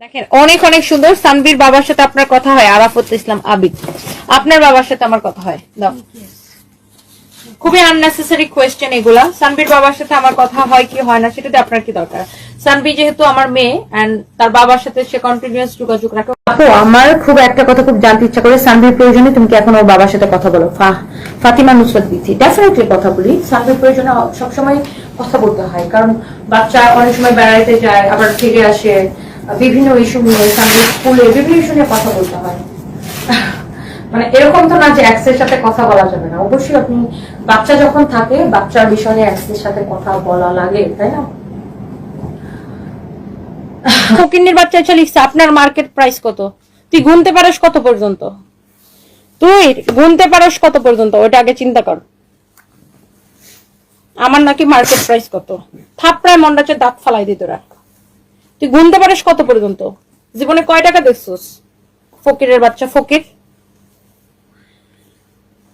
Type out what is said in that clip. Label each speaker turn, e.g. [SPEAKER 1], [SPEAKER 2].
[SPEAKER 1] দেখেন অনেক অনেক সুন্দর। সানবির বাবার সাথে আপনার কথা হয় আরাফত ইসলাম আবিদ। আপনার বাবার সাথে আমার কথা হয়। দাও। খুবই আননেসেসারি কোয়েশ্চেন এগুলা। সানবীর বাবার সাথে আমার কথা হয় কি হয় না সেটাতে আপনার কি দরকার? সানবি যেহেতু আমার মেয়ে এন্ড তার বাবার সাথে সে কন্টিনিউয়াস যোগাযোগ রাখে। আপু আমার খুব একটা কথা খুব জানতে ইচ্ছা করে সানবির প্রয়োজনে তুমি কি এখন ওর বাবার সাথে কথা বলো? ফা- ফাতিমা নুসরত বিথি ডেফিনেটলি কথা বলি। সানবির প্রয়োজনে সবসময় কথা বলতে হয় কারণ বাচ্চা অনেক সময় বেড়াইতে যায় আবার ফিরে আসে। বিভিন্ন ইস্যু নিয়ে সানবির স্কুলে বিভিন্ন ইস্যু নিয়ে কথা বলতে হয়। মানে এরকম তো না যে অ্যাক্সের সাথে কথা বলা যাবে না। অবশ্যই আপনি, বাচ্চা যখন থাকে, বাচ্চার বিষয়ে এক্সের সাথে কথা বলা লাগে, তাই না? ফকিন্নির বাচ্চা লিখছে, আপনার মার্কেট প্রাইস কত? তুই গুনতে পারস কত পর্যন্ত? তুই গুনতে পারস কত পর্যন্ত? ওটা আগে চিন্তা কর। আমার নাকি মার্কেট প্রাইস কত? থাপড়ায় মন্ডাচে দাঁত ফালাই দিত তোরা। তুই গুনতে পারিস কত পর্যন্ত? জীবনে কয় টাকা দেখছিস? ফকিরের বাচ্চা ফকির।